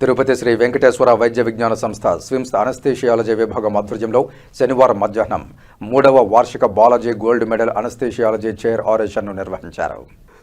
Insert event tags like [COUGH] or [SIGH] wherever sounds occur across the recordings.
తిరుపతి శ్రీ వెంకటేశ్వర వైద్య విజ్ఞాన సంస్థ స్విమ్స్ అనస్థేషియాలజీ విభాగం ఆధ్వర్యంలో శనివారం మధ్యాహ్నం మూడవ వార్షిక Balaji gold medal anaesthesiology chair ఆరేషన్ను నిర్వహించారు.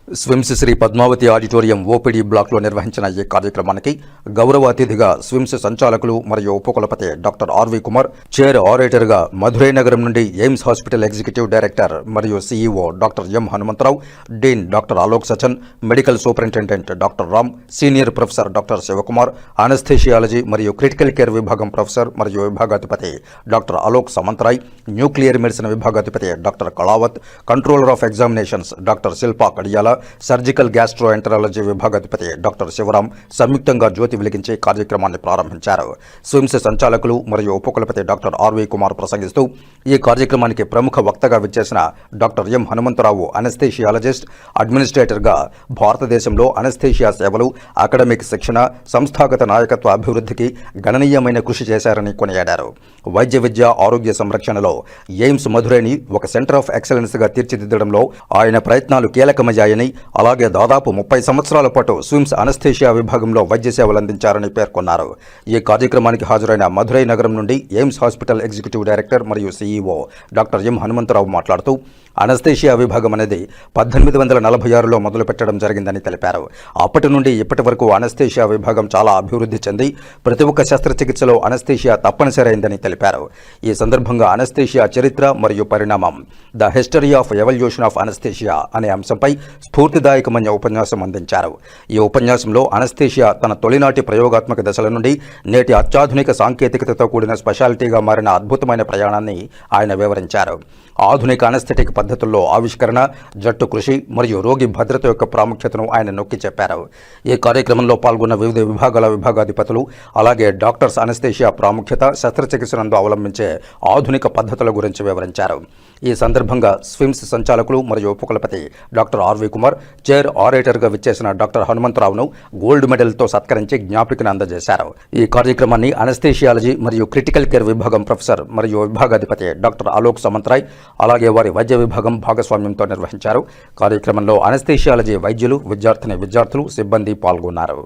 SVIMS Sri Padmavathi auditorium OPD బ్లాక్లో నిర్వహించిన ఈ కార్యక్రమానికి గౌరవ అతిథిగా స్విమ్స్ సంచాలకులు మరియు ఉపకులపతి డాక్టర్ ఆర్వి కుమార్ చైర్ ఆరేటర్గా మధురై నగరం నుండి ఎయిమ్స్ హాస్పిటల్ ఎగ్జిక్యూటివ్ డైరెక్టర్ మరియు CEO doctor M Hanumantharao dean doctor Alok Sachan medical superintendent doctor Ram senior professor doctor Sivakumar anaesthesiology మరియు క్రిటికల్ కేర్ విభాగం ప్రొఫెసర్ మరియు విభాగాధిపతి doctor Alok Samantaray nuclear medicine విభాగాధిపతి doctor Kalavat controller of examinations doctor Shilpa Kadiyala surgical gastroenterology విభాగాధిపతి doctor Sivaram సంయుక్తంగా జ్యోతి వెలిగించే కార్యక్రమాన్ని ప్రారంభించారు. స్విమ్స్ సంచాలకులు మరియు ఉపకులపతి డాక్టర్ ఆర్వి కుమార్ ప్రసంగిస్తూ ఈ కార్యక్రమానికి ప్రముఖ వక్తగా విచ్చేసిన డాక్టర్ ఎం హనుమంతరావు అనస్థేషియాలజిస్ట్ అడ్మినిస్ట్రేటర్గా భారతదేశంలో అనస్థేషియా సేవలు అకాడమిక్ శిక్షణ సంస్థాగత నాయకత్వ అభివృద్ధికి గణనీయమైన కృషి చేశారని కొనియాడారు. వైద్య విద్య ఆరోగ్య సంరక్షణలో ఎయిమ్స్ మధురైని ఒక సెంటర్ ఆఫ్ ఎక్సలెన్స్గా తీర్చిదిద్దడంలో ఆయన ప్రయత్నాలు కీలకమయ్యాయని అలాగే దాదాపు ముప్పై సంవత్సరాల పాటు స్విమ్స్ అనస్థేషియా విభాగంలో వైద్య సేవలు అందించారని పేర్కొన్నారు. ఈ కార్యక్రమానికి హాజరైన మధురై నగరం నుండి ఎయిమ్స్ హాస్పిటల్ ఎగ్జిక్యూటివ్ డైరెక్టర్ మరియు సీఈఓ డాక్టర్ ఎం హనుమంతరావు మాట్లాడుతూ అనస్థేషియా విభాగం అనేది పద్దెనిమిది వందల నలభై ఆరులో మొదలుపెట్టడం జరిగిందని తెలిపారు. అప్పటి నుండి ఇప్పటి వరకు అనస్థేషియా విభాగం చాలా అభివృద్ధి చెంది ప్రతి ఒక్క శస్త్రచికిత్సలో అనస్థేషియా తప్పనిసరైందని తెలిపారు. ఈ సందర్భంగా అనస్థేషియా చరిత్ర మరియు పరిణామం the history of evolution of anaesthesia అనే అంశంపై స్ఫూర్తిదాయకమైన ఉపన్యాసం అందించారు. ఈ ఉపన్యాసంలో అనస్థీషియా తన తొలినాటి ప్రయోగాత్మక దశల నుండి నేటి అత్యాధునిక సాంకేతికతతో కూడిన స్పెషాలిటీగా మారిన అద్భుతమైన ప్రయాణాన్ని ఆయన వివరించారు. ఆధునిక అనస్థెటిక్ పద్ధతుల్లో ఆవిష్కరణ జట్టు కృషి మరియు రోగి భద్రత యొక్క ప్రాముఖ్యతను ఆయన నొక్కి చెప్పారు. ఈ కార్యక్రమంలో పాల్గొన్న వివిధ విభాగాల విభాగాధిపతులు అలాగే డాక్టర్స్ అనస్థేషియా ప్రాముఖ్యత శస్త్రచికిత్సనందు అవలంబించే ఆధునిక పద్ధతుల గురించి వివరించారు. ఈ సందర్భంగా స్విమ్స్ సంచాలకులు మరియు ఉపకులపతి doctor R V Kumar chair ఆరేటర్గా విచ్చేసిన డాక్టర్ హనుమంతరావును గోల్డ్ మెడల్తో సత్కరించి జ్ఞాపికను అందజేశారు. ఈ కార్యక్రమాన్ని అనస్థేషియాలజీ మరియు క్రిటికల్ కేర్ విభాగం ప్రొఫెసర్ మరియు విభాగాధిపతి డాక్టర్ అలోక్ సమంతరాయ్ అలాగే వారి వైద్య విభాగం భాగస్వామ్యంతో నిర్వహించారు. కార్యక్రమంలో అనస్థేషియాలజీ వైద్యులు విద్యార్థిని విద్యార్థులు సిబ్బంది పాల్గొన్నారు.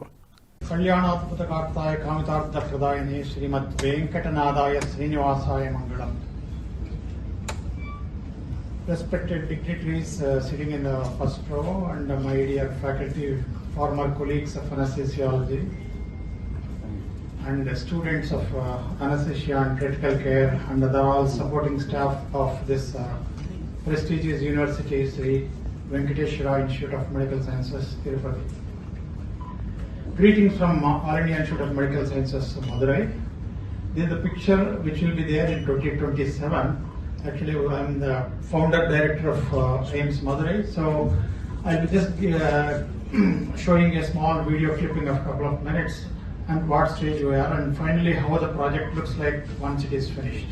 కళ్యాణాద్భుతకార్తాయ కామితార్థ శ్రీమద్ వెంకటనాథాయ శ్రీనివాసాయ మంగళం. Respected dignitaries uh, sitting in the first row and uh, my dear faculty, former colleagues of anesthesiology. And uh, students of uh, anesthesia and critical care and the all supporting staff of this uh, prestigious university, Sri Venkateshwara Institute of Medical Sciences, Tirupati. Greetings from uh, All India Institute of Medical Sciences, Madurai. This is the picture which will be there in 2027. Actually, I'm the founder director of uh, AIMS Madurai. So I'll be just uh, [CLEARS THROAT] showing a small video clipping of a couple of minutes and what stage we are and finally how the project looks like once it is finished.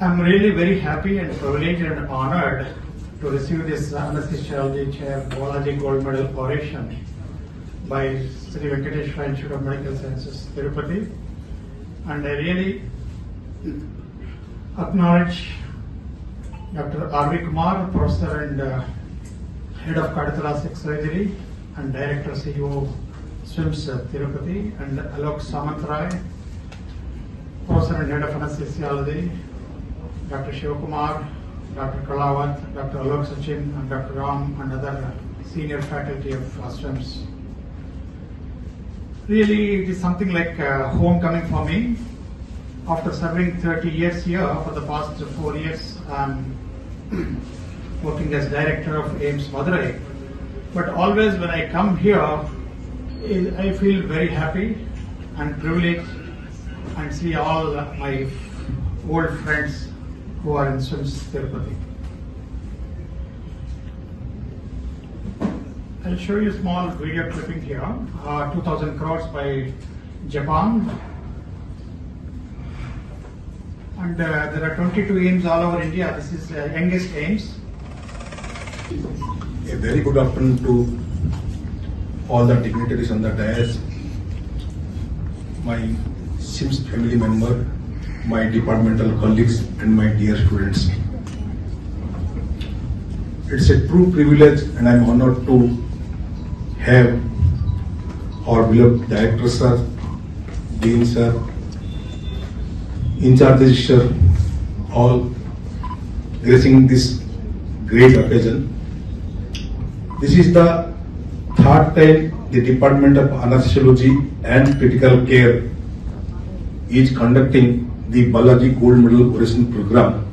I'm really very happy and privileged and honored to receive this anesthesiology chair Balaji Gold Medal oration by Sri Venkateshwara Institute of Medical Sciences, Tirupati. And I really acknowledge Dr. R.V. Kumar, Professor and uh, Head of Cardiothoracic Surgery and Director CEO SWIMS Tirupati and Alok Samantrai, Professor and Head of Anesthesiology, Dr. Shivakumar, Dr. Kalawat, Dr. Alok Sachin and Dr. Ram and other senior faculty of uh, SWIMS. Really, it is something like uh, homecoming for me. After serving 30 years here, for the past four years, I'm [CLEARS THROAT] working as director of AIMS Madurai. But always when I come here, I I feel very happy and privileged and see all my old friends who are in SWIMS Tirupati. I'll show you a small video clipping here, uh, 2000 crores by Japan. And uh, there are 22 aims all over India. This is uh, youngest aims. A very good afternoon to all the dignitaries on the dais, my SIMS family member, my departmental colleagues and my dear students. It's a true privilege and I'm honored to have our beloved director sir, dean sir, in charges sir, all gracing this great occasion. This is the third time the Department of Anesthesiology and Critical Care is conducting the Balaji Gold Medal Oration Program.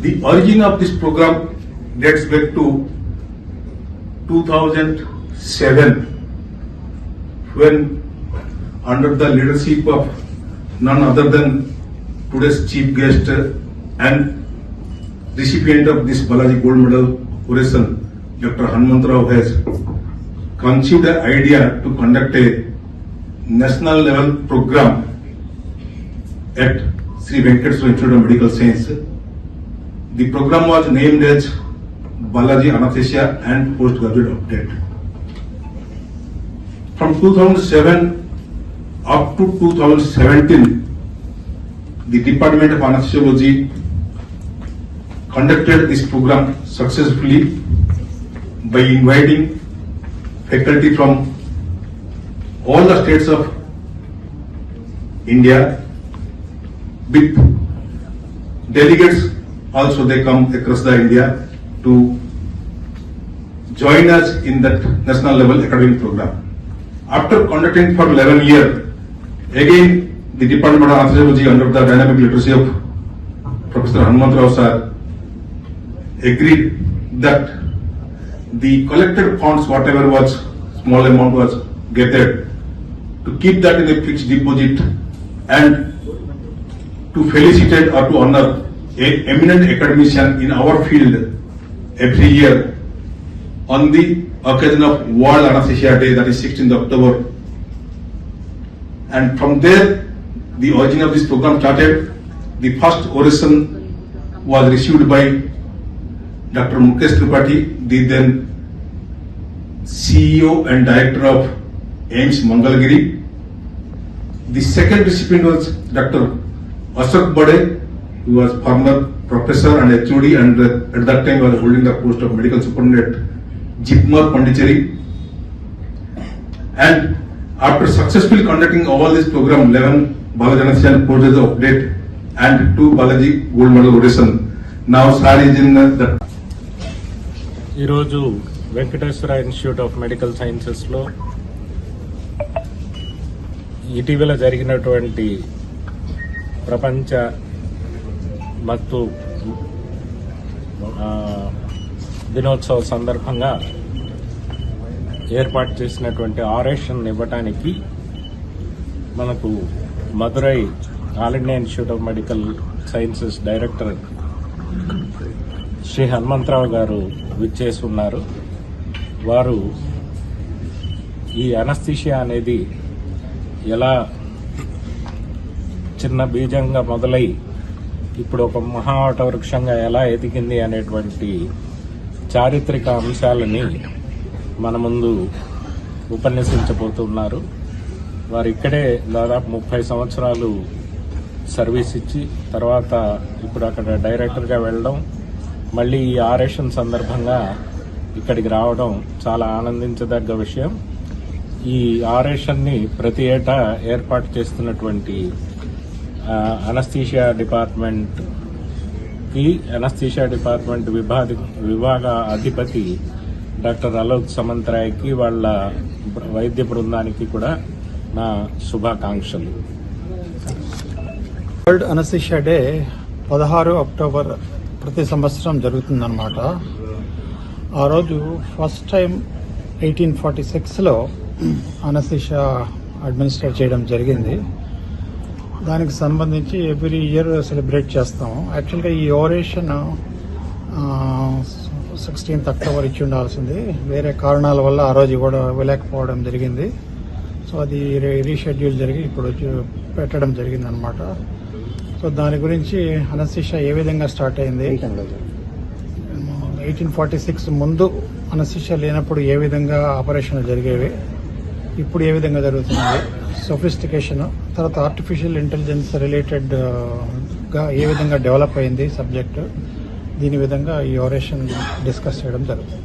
The origin of this program dates back to 2007 when under the leadership of none other than today's chief guest and recipient of this Balaji Gold Medal Oration, Dr. Hanumantrao has conceived the idea to conduct a national level program at Sri Venkateswara Institute of Medical Science. The program was named as Balaji Anesthesia and Postgraduate Update. From 2007 up to 2017, the Department of Anesthesiology conducted this program successfully by inviting faculty from all the states of India with delegates also they come across the India to join us in that national level academic program. After conducting for 11 years, again the Department of Anesthesiology under the dynamic literacy of Professor Hanumantrao sir agreed that the collected funds, whatever was small amount was gathered, to keep that in a fixed deposit and to felicitate or to honor a eminent academician in our field every year on the occasion of World Anesthesia Day, that is 16th October. And from there, the origin of this program started. The first oration was received by Dr. Mukesh Tripathi, the then CEO and director of AIMS Mangalgiri. The second recipient was Dr. Ashok Bade, who was former professor and HOD and at that time was holding the post of medical superintendent Jipmar Pondicherry. And after successfully conducting all this program, 11 Balaji Anesthesia courses of update and two Balaji gold medal oration. Now sir is in the ఈరోజు Venkateswara institute of medical సైన్సెస్లో ఇటీవల జరిగినటువంటి ప్రపంచ మత్తు దినోత్సవ సందర్భంగా ఏర్పాటు చేసినటువంటి ఆరేషన్ ఇవ్వటానికి మనకు Madurai All India Institute of Medical Sciences director Sri Hanumantharao garu విచ్చేసి ఉన్నారు వారు ఈ అనస్థిషియా అనేది ఎలా చిన్న బీజంగా మొదలై ఇప్పుడు ఒక మహావట వృక్షంగా ఎలా ఎదిగింది అనేటువంటి చారిత్రక అంశాలని మన ముందు ఉపన్యసించబోతున్నారు. వారు ఇక్కడే దాదాపు ముప్పై సంవత్సరాలు సర్వీస్ ఇచ్చి తర్వాత ఇప్పుడు అక్కడ డైరెక్టర్గా వెళ్ళడం మళ్ళీ ఈ ఆరేషన్ సందర్భంగా ఇక్కడికి రావడం చాలా ఆనందించదగ్గ విషయం. ఈ ఆరేషన్ని ప్రతి ఏటా ఏర్పాటు చేస్తున్నటువంటి అనస్థీషియా డిపార్ట్మెంట్కి అనస్థీషియా డిపార్ట్మెంట్ విభాగ విభాగ అధిపతి డాక్టర్ అలోక్ సమంతరాయ్కి వాళ్ళ వైద్య బృందానికి కూడా నా శుభాకాంక్షలు. వరల్డ్ అనస్థిషియా డే పదహారు అక్టోబర్ ప్రతి సంవత్సరం జరుగుతుందన్నమాట. ఆ రోజు ఫస్ట్ టైం ఎయిటీన్ ఫార్టీ సిక్స్లో అనస్థిషియా అడ్మినిస్ట్రేట్ చేయడం జరిగింది. దానికి సంబంధించి ఎవ్రీ ఇయర్ సెలబ్రేట్ చేస్తాము. యాక్చువల్గా ఈ ఓరేషన్ సిక్స్టీన్త్ అక్టోబర్ ఇచ్చి ఉండాల్సింది. వేరే కారణాల వల్ల ఆ రోజు కూడా ఇవ్వలేకపోవడం జరిగింది. సో అది రీషెడ్యూల్ జరిగి ఇప్పుడు వచ్చి పెట్టడం జరిగింది అనమాట సో దాని గురించి అనశిష ఏ విధంగా స్టార్ట్ అయింది? ఎయిటీన్ ఫార్టీ సిక్స్ ముందు అనశిష లేనప్పుడు ఏ విధంగా ఆపరేషన్లు జరిగేవి? ఇప్పుడు ఏ విధంగా జరుగుతుంది సొఫిస్టికేషన్ తర్వాత ఆర్టిఫిషియల్ ఇంటెలిజెన్స్ రిలేటెడ్గా ఏ విధంగా డెవలప్ అయింది సబ్జెక్టు దీని విధంగా ఈ ఆపరేషన్ డిస్కస్ చేయడం జరుగుతుంది.